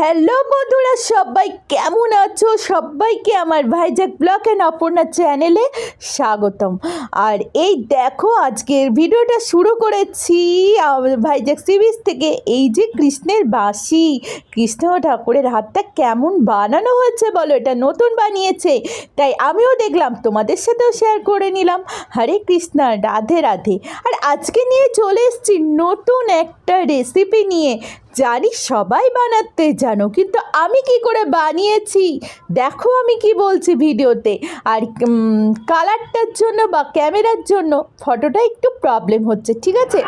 Hello বন্ধুরা, সবাই কেমন আছো? সবাইকে আমার ভাইজাক ব্লক অ্যান্ড অপর্ণা চ্যানেলে স্বাগতম। আর এই দেখো, আজকের ভিডিওটা শুরু করেছি ভাইজাক সিরিজ থেকে। এই যে কৃষ্ণের বাঁশি, কৃষ্ণ ঠাকুরের হাতটা কেমন বানানো হয়েছে বলো? এটা নতুন বানিয়েছে। তাই আমিও দেখলাম, তোমাদের সাথেও শেয়ার করে নিলাম। হরে কৃষ্ণা, রাধে রাধে। আর আজকে নিয়ে চলে এসেছি নতুন একটা রেসিপি নিয়ে। জানি সবাই বানাতে জানো কিন্তু আমি কি করে বানিয়েছি? দেখো আমি কি বলছি ভিডিওতে। আর কালারটার জন্য বা ক্যামেরার জন্য ফটোটা একটু প্রবলেম হচ্ছে ঠিক আছে?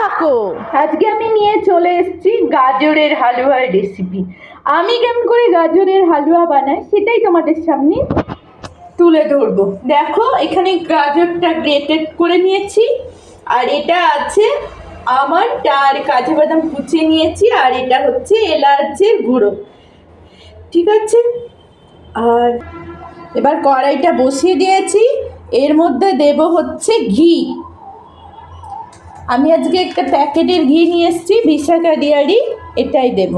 থাকো। আজকে আমি নিয়ে চলে এসেছি গাজরের হালুয়ার রেসিপি আমি কেমন করে গাজরের হালুয়া বানাই সেটাই তোমাদের সামনে তুলে ধরবো। দেখো এখানে গাজরটা গ্রেটেড করে নিয়েছি। আর এটা আছে আমার আর কাজু বাদাম কুচিয়ে নিয়েছি, আর এটা হচ্ছে এলাচের গুঁড়ো। ঠিক আছে? আর এবার কড়াইটা বসিয়ে দিয়েছি। এর মধ্যে দেব হচ্ছে ঘি। আমি আজকে একটা প্যাকেটের ঘি নিয়ে এসেছি বিশাখা ডিয়ারি এটাই দেব।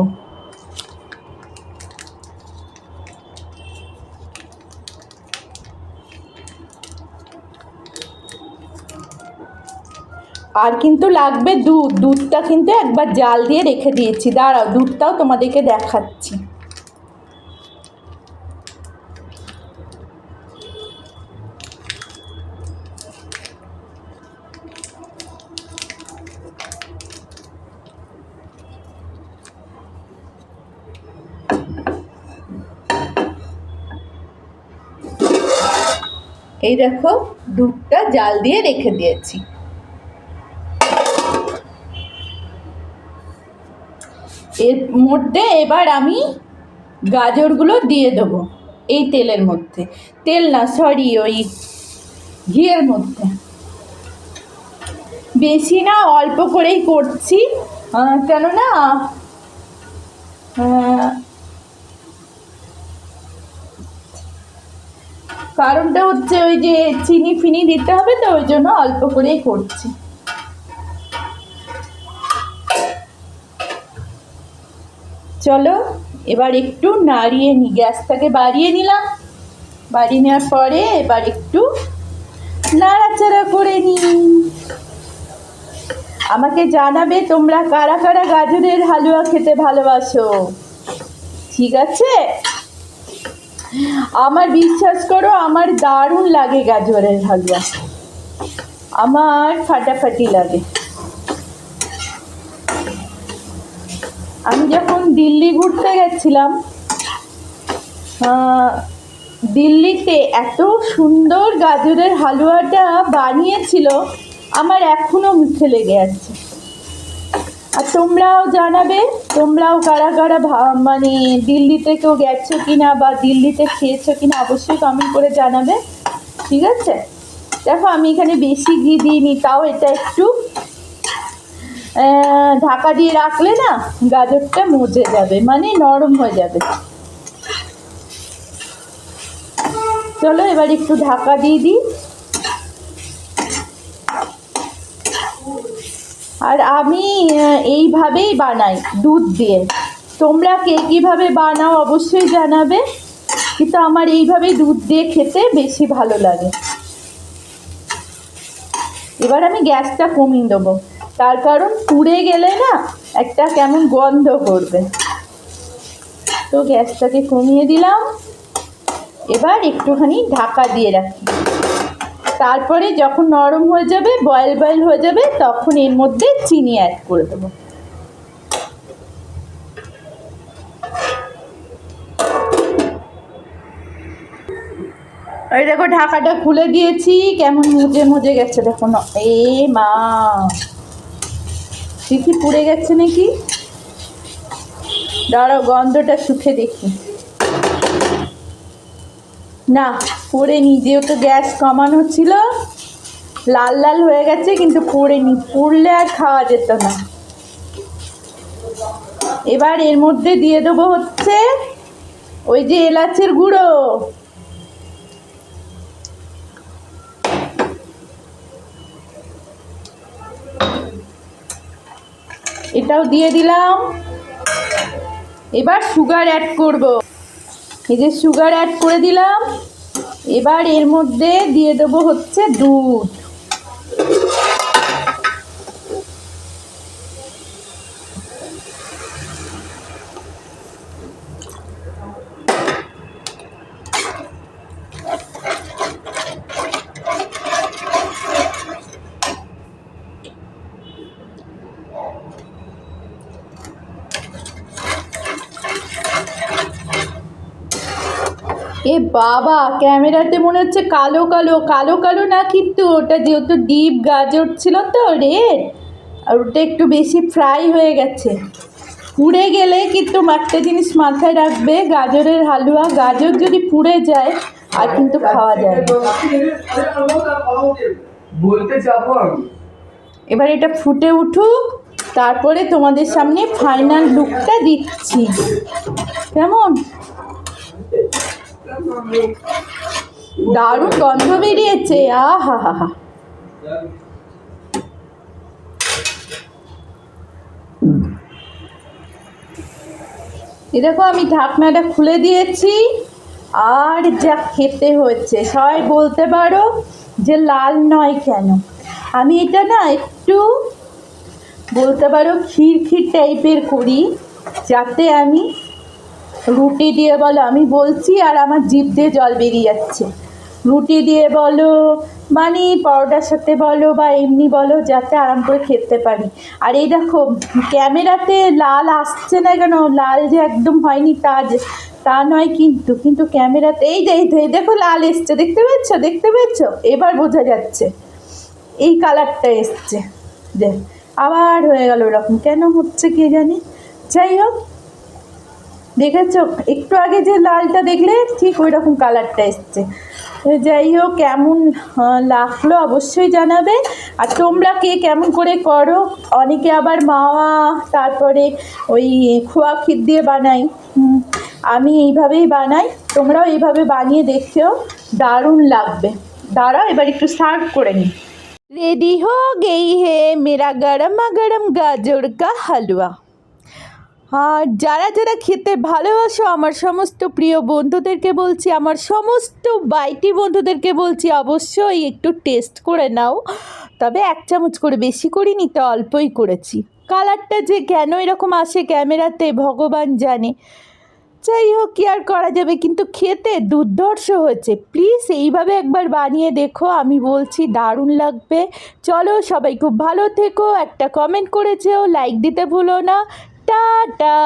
আর কিন্তু লাগবে দুধ। দুধটা কিন্তু একবার জাল দিয়ে রেখে দিয়েছি। দাঁড়াও, দুধটাও তোমাদেরকে দেখাচ্ছি। এই দেখো, দুধটা জাল দিয়ে রেখে দিয়েছি। এর মধ্যে এবার আমি গাজরগুলো দিয়ে দেবো এই তেলের মধ্যে। তেল না সরি ওই ঘিয়ের মধ্যে। বেশি না, অল্প করেই করছি। কেননা কারণটা হচ্ছে ওই যে চিনি ফিনি দিতে হবে তো, ওই জন্য অল্প করেই করছি। চলো, এবার একটু নাড়িয়ে নি, গ্যাসটাকে বাড়িয়ে নিলাম। বাড়িয়ে নেওয়ার পরে এবার একটু নাড়াচাড়া করে নি। আমাকে জানাবে তোমরা কারা কারা গাজরের হালুয়া খেতে ভালোবাসো। ঠিক আছে? আমার বিশ্বাস করো, আমার দারুণ লাগে গাজরের হালুয়া। আমার ফাটাফাটি লাগে। আমি যখন দিল্লি ঘুরতে গেছিলাম দিল্লিতে এত সুন্দর গাজরের হালুয়াটা বানিয়েছিল, আমার এখনও মুখে লেগে আছে। আর তোমরাও জানাবে, তোমরাও কারা কারা মানে দিল্লিতে কেউ গেছো কিনা বা দিল্লিতে খেয়েছো কিনা অবশ্যই কমেন্ট করে জানাবে, ঠিক আছে? দেখো আমি এখানে বেশি ঘি দিইনি, তাও এটা একটু ঢাকা দিয়ে রাখলে না গাজরটা মজে যাবে মানে নরম হয়ে যাবে। চলো এবার একটু ঢাকা দিয়ে দিই। আর আমি এইভাবেই বানাই দুধ দিয়ে। তোমরা কে কীভাবে বানাও অবশ্যই জানাবে, কিন্তু আমার এইভাবেই দুধ দিয়ে খেতে বেশি ভালো লাগে। এবার আমি গ্যাসটা কমিয়ে দেবো। তার কারণ পুড়ে গেলে না একটা কেমন গন্ধ করবে। তো গ্যাসটাকে কমিয়ে দিলাম। এবার একটুখানি ঢাকা দিয়ে রাখি। তারপরে যখন নরম হয়ে যাবে, বয়েল বয়েল হয়ে যাবে, তখন এর মধ্যে চিনি অ্যাড করে দেবো। এই দেখো, ঢাকাটা খুলে দিয়েছি। কেমন মুজে মুজে গেছে, দেখো এ মা! দেখি পুড়ে গেছে নাকি? দাঁড়াও, গন্ধটা শুকে দেখি। না, পড়েনি, যেহেতু গ্যাস কমানো ছিল, লাল লাল হয়ে গেছে, কিন্তু পড়েনি। পুড়লে আর খাওয়া যেত না। এবার এর মধ্যে দিয়ে দেবো হচ্ছে ওই যে এলাচের গুঁড়ো। এটাও দিয়ে দিলাম। এবার সুগার অ্যাড করব। এই যে সুগার অ্যাড করে দিলাম। এবার এর মধ্যে দিয়ে দেবো হচ্ছে দুধ। এ বাবা ক্যামেরাতে মনে হচ্ছে কালো কালো কালো কালো না কিন্তু ওটা যেহেতু ডিপ গাজর ছিল তো রেড আর ওটা একটু বেশি ফ্রাই হয়ে গেছে। পুড়ে গেলে কিন্তু একটা জিনিস মাথায় রাখবে গাজরের হালুয়া গাজর যদি পুড়ে যায় আর কিন্তু খাওয়া যায় বলতে যাব আমি। এবার এটা ফুটে উঠুক তারপরে তোমাদের সামনে ফাইনাল লুকটা দিচ্ছি। কেমন? দারুণ গন্ধ বেরিয়েছে আহা দেখো, আমি ঢাকনাটা খুলে দিয়েছি, আর যা খেতে হচ্ছে, সবাই বলতে পারো যে লাল নয় কেন? আমি এটা না একটু বলতে পারো ক্ষীর ক্ষীর টাইপের করি, যাতে আমি রুটি দিয়ে বলো, আমি বলছি আর আমার জিভ দিয়ে জল বেরিয়ে যাচ্ছে। রুটি দিয়ে বলো মানে পরোটার সাথে বলো বা এমনি বলো, যাতে আরাম করে খেতে পারি। আর এই দেখো, ক্যামেরাতে লাল আসছে না কেন? লাল যে একদম হয়নি তা তা নয় কিন্তু কিন্তু ক্যামেরাতে, এই দেখো লাল এসছে, দেখতে পাচ্ছ? দেখতে পাচ্ছ? এবার বোঝা যাচ্ছে। এই কালারটা এসছে। যে আবার হয়ে গেল ওরকম। কেন হচ্ছে কে জানি? যাই হোক দেখেছ? একটু আগে যে লালটা দেখলে ঠিক ওই রকম কালারটা এসছে। যাই হোক, কেমন লাগল অবশ্যই জানাবে। আর তোমরা কে কেমন করে করো? অনেকে আবার মাওয়া, তারপরে ওই খোয়া ক্ষীর দিয়ে বানাই। আমি এইভাবেই বানাই। তোমরাও এইভাবে বানিয়ে দেখেও দারুণ লাগবে। দাঁড়াও, এবার একটু সার্ভ করে নিই। রেডি হো গেই হে, মেরা গরম গরম গাজর কা হালুয়া। আর যারা যারা খেতে ভালোবাসো, আমার সমস্ত প্রিয় বন্ধুদেরকে বলছি, আমার সমস্ত বাইটি বন্ধুদেরকে বলছি, অবশ্যই একটু টেস্ট করে নাও। তবে এক চামচ করে বেশি করিনি, তো অল্পই করেছি। কালারটা যে কেন এরকম আসে ক্যামেরাতে, ভগবান জানে। যাই হোক, কি আর করা যাবে? কিন্তু খেতে দুর্ধর্ষ হয়েছে। প্লিজ এইভাবে একবার বানিয়ে দেখো, আমি বলছি দারুণ লাগবে। চলো সবাই খুব ভালো থেকো, একটা কমেন্ট করেছেও লাইক দিতে ভুলো না। Da da.